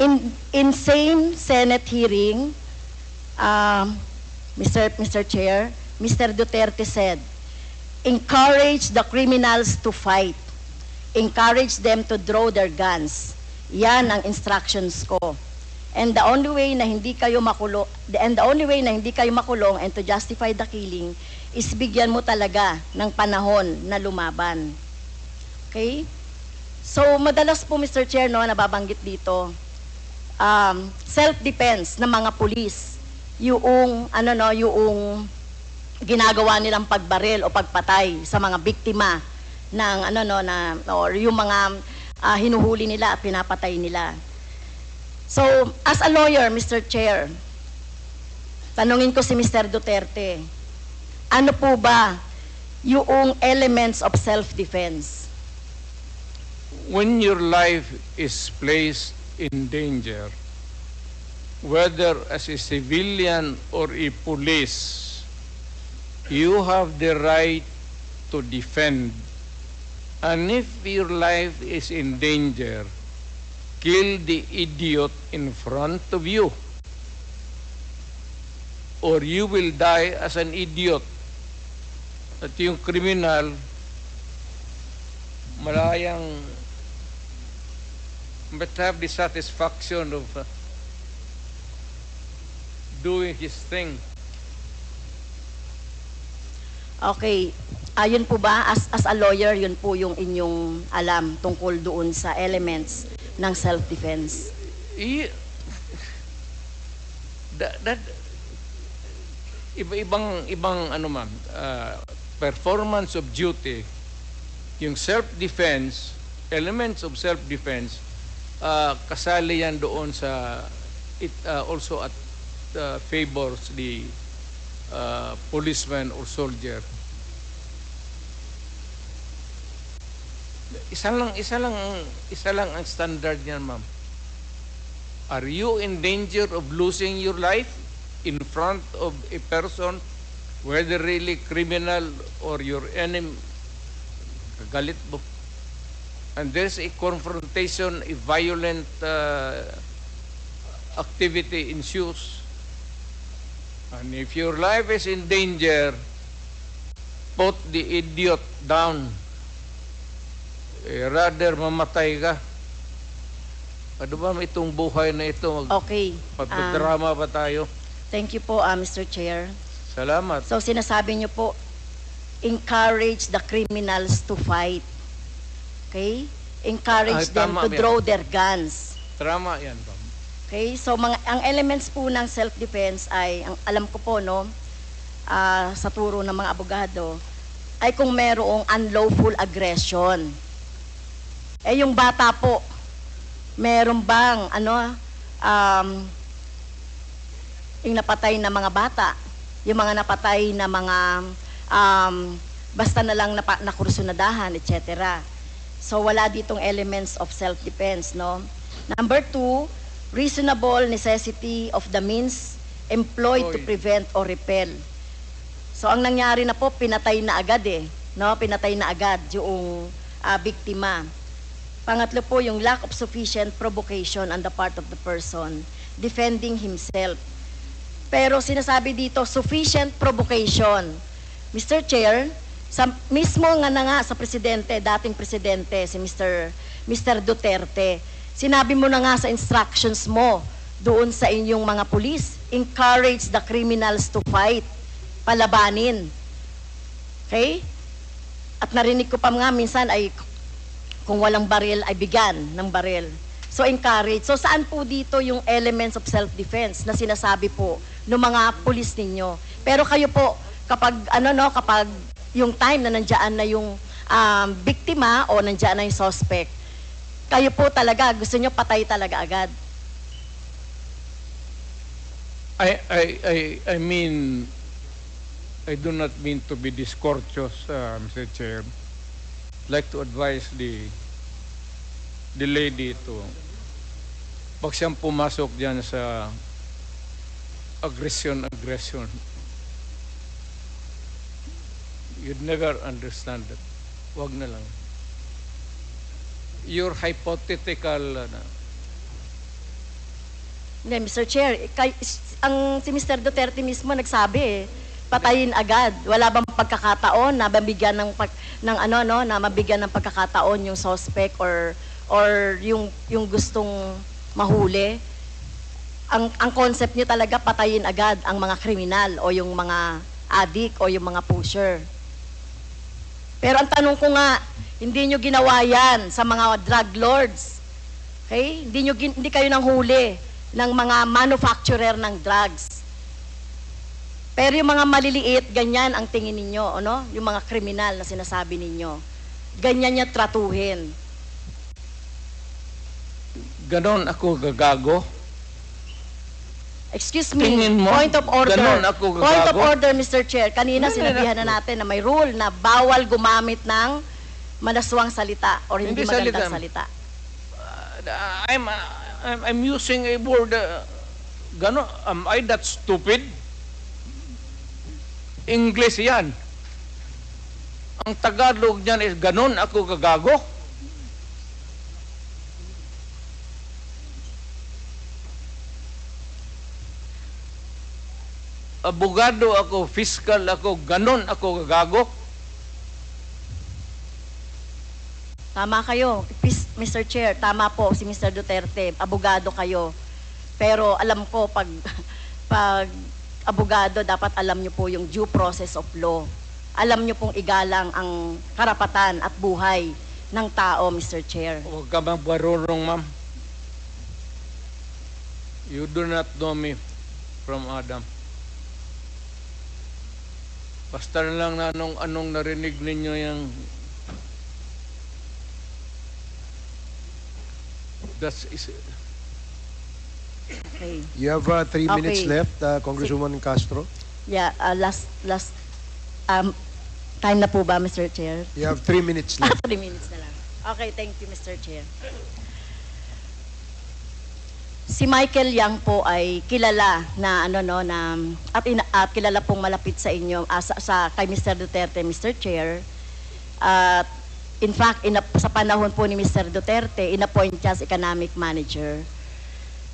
in, in same Senate hearing, um, Mr. Mr. Chair, Mr. Duterte said, encourage the criminals to fight. Encourage them to draw their guns. Yan ang instructions ko. And the only way na hindi kayo makulong, and the only way na hindi kayo makulong and to justify the killing is bigyan mo talaga ng panahon na lumaban. Okay? So, madalas po, Mr. Chair, no, nababanggit dito, um, self-defense ng mga pulis, yung, ano no, yung ginagawa nilang pagbaril o pagpatay sa mga biktima ng ano no na or yung mga ah, hinuhuli nila at pinapatay nila. So, as a lawyer, Mr. Chair, tanungin ko si Mr. Duterte, ano po ba yung elements of self-defense? when your life is placed in danger, whether as a civilian or a police, you have the right to defend. And if your life is in danger, kill the idiot in front of you. Or you will die as an idiot. At yung kriminal, malayang but have the satisfaction of uh, doing his thing. Okay, ayun po ba, as, as a lawyer, yun po yung inyong alam tungkol doon sa elements ng self-defense. I, that, that, iba-ibang ibang ano ma'am, uh, performance of duty, yung self-defense, elements of self-defense, uh, kasali yan doon sa it uh, also at uh, favors the uh, policeman or soldier. Isa lang isa lang isa lang ang standard niyan, ma'am. Are you in danger of losing your life in front of a person whether really criminal or your enemy galit mo and there's a confrontation, a violent uh, activity ensues, and if your life is in danger, put the idiot down. Eh, rather mamatay ka. Ano ba itong buhay na ito? Okay. um, Magpadrama pa tayo? thank you po, uh, Mr. Chair. Salamat. So sinasabi niyo po, encourage the criminals to fight. Okay? Encourage Ay, them tama to yan. draw their guns. Drama yan, ma'am. Okay? So mga ang elements po ng self-defense ay ang alam ko po no ah, sa turo ng mga abogado ay kung merong unlawful aggression. Eh yung bata po, meron bang ano um, yung napatay na mga bata, yung mga napatay na mga um, basta na lang napa, nakursunadahan, etc. So wala ditong elements of self-defense, no? Number two, reasonable necessity of the means employed to Oy. prevent or repel. So ang nangyari na po, pinatay na agad eh, no? Pinatay na agad yung ah, biktima. Pangatlo po, yung lack of sufficient provocation on the part of the person defending himself. Pero sinasabi dito, sufficient provocation. Mr. Chair, sa mismo nga na nga sa presidente, dating presidente, si Mr. Mr. Duterte, sinabi mo na nga sa instructions mo doon sa inyong mga pulis, encourage the criminals to fight, palabanin. Okay? At narinig ko pa nga minsan ay kung walang baril ay bigyan ng baril. So encourage. So saan po dito yung elements of self-defense na sinasabi po ng mga pulis ninyo? Pero kayo po kapag ano no kapag yung time na nandiyan na yung um, biktima o nandiyan na yung suspect, kayo po talaga gusto nyo patay talaga agad. I, I, I, I mean, I do not mean to be discourteous, uh, Mr. Chair. I'd like to advise the the lady to pag siyang pumasok diyan sa aggression, aggression, you'd never understand it. Wag na lang. Your hypothetical, ano, Hindi, Mr. Chair, kay, ang si Mr. Duterte mismo nagsabi eh, patayin agad. Wala bang pagkakataon na mabigyan ng pag, ng ano no, na mabigyan ng pagkakataon yung suspect or or yung yung gustong mahuli. Ang ang concept niyo talaga patayin agad ang mga kriminal o yung mga addict o yung mga pusher. Pero ang tanong ko nga, hindi nyo ginawa yan sa mga drug lords. Okay? Hindi, nyo, hindi kayo nang huli ng mga manufacturer ng drugs. Pero yung mga maliliit, ganyan ang tingin ninyo, ano? Yung mga kriminal na sinasabi ninyo. Ganyan niya tratuhin. Ganon ako gagago. Excuse me, Tingin mo, point of order. ganon ako Point of gagago? order, Mr. Chair. Kanina Ganon sinabihan na natin na may rule na bawal gumamit ng manaswang salita or hindi, Hindi magandang salita. salita. Uh, I'm, uh, I'm, I'm using a word, uh, ganon, am I that stupid? English yan. Ang Tagalog niyan is ganon ako gagago. Abogado ako, fiscal ako, ganon ako gagago. Tama kayo, Mr. Chair, tama po si Mr. Duterte, abogado kayo. Pero alam ko pag pag abogado dapat alam niyo po yung due process of law. Alam niyo pong igalang ang karapatan at buhay ng tao, Mr. Chair. Huwag ka magbarurong, ma'am. You do not know me from Adam. Basta na lang na anong, anong narinig ninyo yung That's is Okay. You have uh, three Okay. minutes left, uh, Congresswoman Castro. Yeah, uh, last last um time na po ba, Mr. Chair? You have three minutes left. three minutes na lang. Okay, thank you, Mr. Chair. Si Michael Yang po ay kilala na ano no na at, ina, at kilala pong malapit sa inyo ah, sa, sa kay Mr. Duterte, Mr. Chair. At in fact, inap, sa panahon po ni Mr. Duterte, inappoint siya as economic manager.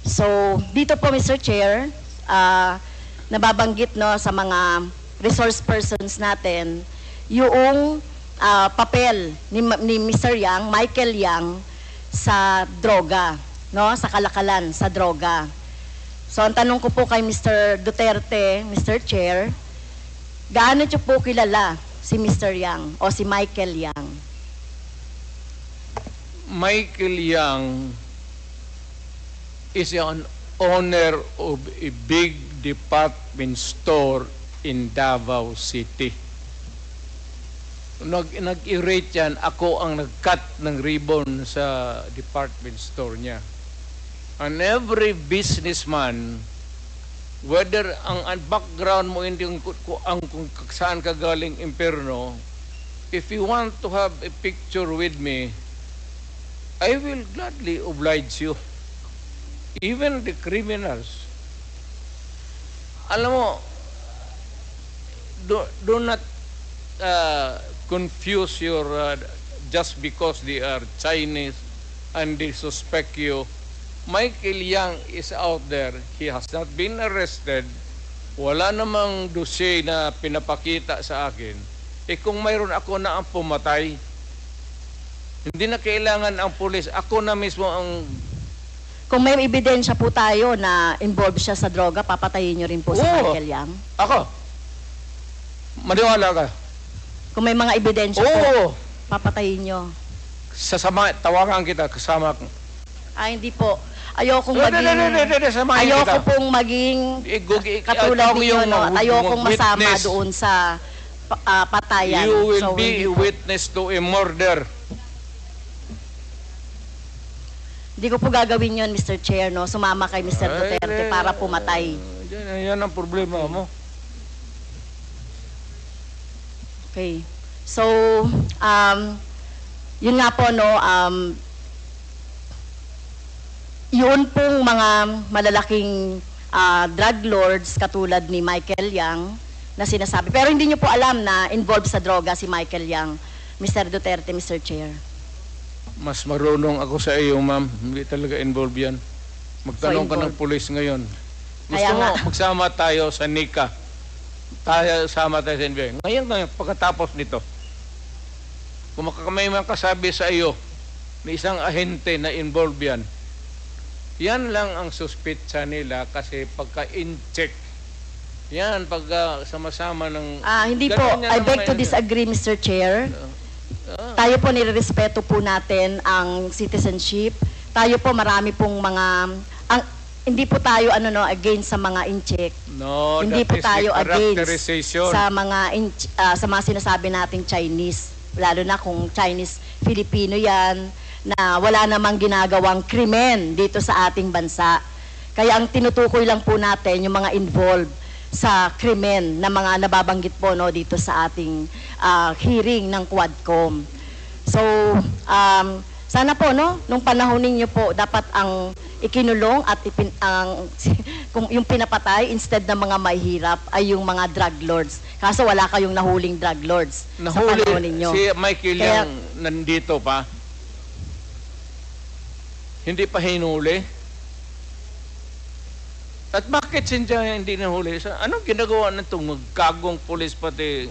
So, dito po Mr. Chair, ah, nababanggit no sa mga resource persons natin yung ah, papel ni, ni Mr. Yang, Michael Yang sa droga, no, sa kalakalan sa droga. So, ang tanong ko po kay Mr. Duterte, Mr. Chair, gaano niyo po kilala si Mr. Yang o si Michael Yang? Michael Young is an owner of a big department store in Davao City. Nag, nag-irate yan, ako ang nag-cut ng ribbon sa department store niya. And every businessman, whether ang, ang background mo hindi ang, ang kung saan ka galing imperno, if you want to have a picture with me, I will gladly oblige you. Even the criminals. Alam mo, do, do not uh, confuse your, uh, just because they are Chinese and they suspect you. Michael Yang is out there. He has not been arrested. Wala namang dossier na pinapakita sa akin. Eh kung mayroon ako na ang pumatay, hindi na kailangan ang pulis. Ako na mismo ang... Kung may ebidensya po tayo na involved siya sa droga, papatayin niyo rin po si Oo. Michael Yang. Ako! Maniwala ka. Kung may mga ebidensya po, Oo! papatayin niyo. Sasama, tawagan kita kasama. ko. Ah, hindi po. Ayokong Hindi, hindi, hindi, maging... hindi, samahin Ayoko kita. pong maging Igug- i- katulad ikaw ninyo, yung no? At ayokong masama doon sa ah, patayan. You will So, be witness to a murder. Hindi ko po gagawin yon Mr. Chair, no? Sumama kay Mr. Duterte Ay, para pumatay. Yan, yan ang problema mo. Okay. So, um, yun nga po, no, um, yun pong mga malalaking ah, drug lords katulad ni Michael Yang na sinasabi. Pero hindi nyo po alam na involved sa droga si Michael Yang, Mr. Duterte, Mr. Chair. Mas marunong ako sa iyo, ma'am. Hindi talaga involved yan. Magtanong So, ka ng pulis ngayon. Gusto Kaya mo, nga. magsama tayo sa NICA. Tayo, sama tayo sa NBI. Ngayon, ngayon, pagkatapos nito, kung maka- may mga kasabi sa iyo na isang ahente na involved yan, yan lang ang suspitsa nila kasi pagka-in-check, yan, pag ah, sama-sama ng... Ah, hindi po. I beg to disagree, Mr. Chair. Ah. Tayo po nirerespeto po natin ang citizenship. Tayo po marami pong mga ang hindi po tayo ano no against sa mga in-check. No, hindi po tayo against sa mga in, ah, sa mga sinasabi nating Chinese lalo na kung Chinese Filipino 'yan na wala namang ginagawang krimen dito sa ating bansa. Kaya ang tinutukoy lang po natin yung mga involved sa krimen na mga nababanggit po no dito sa ating ah, hearing ng Quadcom. So, um, sana po no, nung panahon ninyo po dapat ang ikinulong at ipin, ang kung yung pinapatay instead ng mga mahihirap ay yung mga drug lords. Kaso wala kayong nahuling drug lords sa panahon Nahuli ninyo. si Michael Kaya- yung nandito pa. Hindi pa hinuli. At bakit siya hindi nahuli? Anong ginagawa na itong magkagong pulis pati?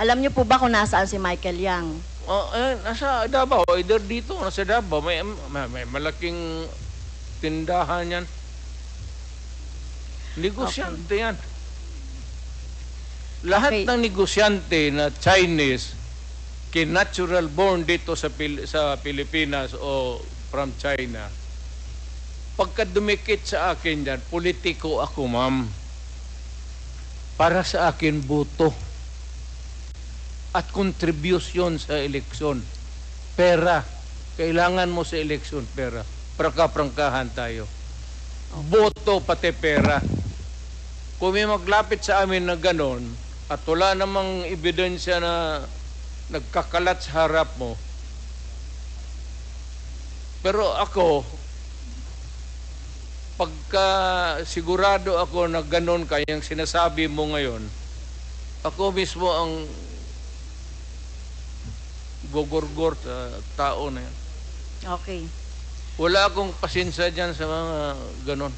Alam niyo po ba kung nasaan si Michael Yang? Oh, eh, nasa Davao, either dito o nasa Davao. May, may, may malaking tindahan yan. Negosyante yan. Lahat Okay. ng negosyante na Chinese, kinatural born dito sa, Pil- sa Pilipinas o from China, pagka dumikit sa akin yan, politiko ako, ma'am. Para sa akin, buto at contribution sa eleksyon. Pera. Kailangan mo sa eleksyon, pera. Prangka-prangkahan tayo. Boto pati pera. Kung may maglapit sa amin na ganon, at wala namang ebidensya na nagkakalat sa harap mo, pero ako, pagka sigurado ako na ganon kayang sinasabi mo ngayon, ako mismo ang gogorgor sa tao na yan. Okay. Wala akong pasensya dyan sa mga ganon.